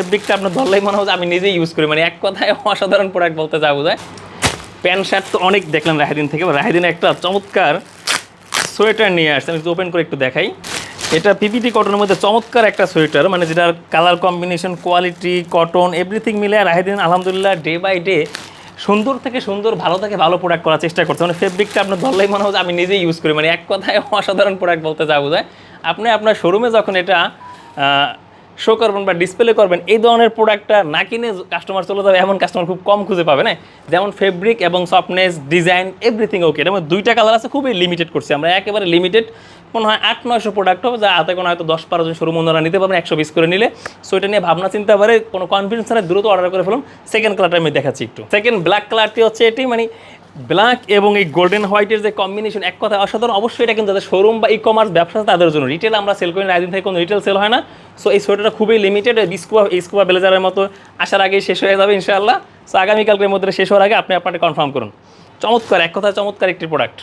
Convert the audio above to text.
ফেব্রিকটা আপনার ধরলেই মনে হয় আমি নিজেই ইউজ করি। মানে এক কথায় অসাধারণ প্রোডাক্ট বলতে যা বোঝায়। প্যান্ট শার্ট তো অনেক দেখলাম রাহেদিন থেকে। রাহেদিন একটা চমৎকার সোয়েটার নিয়ে আসছে। আমি ওপেন করে একটু দেখাই। এটা পিপিটি কটনের মধ্যে চমৎকার একটা সোয়েটার মানে যেটার colour combination quality cotton everything মিলে রাহেদিন আলহামদুলিল্লাহ ডে বাই ডে সুন্দর থেকে সুন্দর, ভালো থেকে ভালো প্রোডাক্ট করার চেষ্টা করছে। মানে ফেব্রিকটা আপনার ধরলেই মনে হয় আমি নিজেই ইউজ করি। মানে এক কথায় অসাধারণ প্রোডাক্ট বলতে যা বোঝায়। আপনি আপনার শোরুমে যখন এটা শো করবেন বা ডিসপ্লে করবেন, এই ধরনের প্রোডাক্টটা না কিনে কাস্টমার চলে যাবে, এমন কাস্টমার খুব কম খুঁজে পাবে, না? যেমন ফেব্রিক এবং সফটনেস ডিজাইন এভরিথিং ওকে মধ্যে দুইটা কালার আছে, খুবই লিমিটেড করছি আমরা, একেবারে লিমিটেড মনে হয় আট, নয়শো প্রোডাক্ট হবে, যা হাতে কোনো হয়তো দশ, বারো জন শোরুম ওনারা নিতে পারবেন, একশো বিশ করে নিলে। সো এটা নিয়ে ভাবনা, চিন্তা করে কোনো কনফিডেন্স দ্রুত অর্ডার করে ফেলুন। সেকেন্ড কালারটা আমি দেখাচ্ছি একটু। সেকেন্ড ব্ল্যাক কালারটি হচ্ছে এটি মানে ব্ল্যাক এবং এই গোল্ডেন হোয়াইটের যে কম্বিনেশন, এক কথা অসাধারণ। অবশ্যই এটা কিন্তু শোরুম বা ই কমার্স ব্যবসা তাদের জন্য। রিটেল আমরা সেল করি না, একদিন থেকে কোনো রিটেল সেল হয় না। সো এই সোয়েটারটা খুবই লিমিটেড স্কুবা স্কুবা ব্লেজারের মতো। আসার আগে শেষ হয়ে যাবে ইনশাআল্লাহ। সো আগামীকালকের মধ্যে শেষ হওয়ার আগে আপনি আপনাকে কনফার্ম করুন। চমৎকার, এক কথা চমৎকার একটি প্রোডাক্ট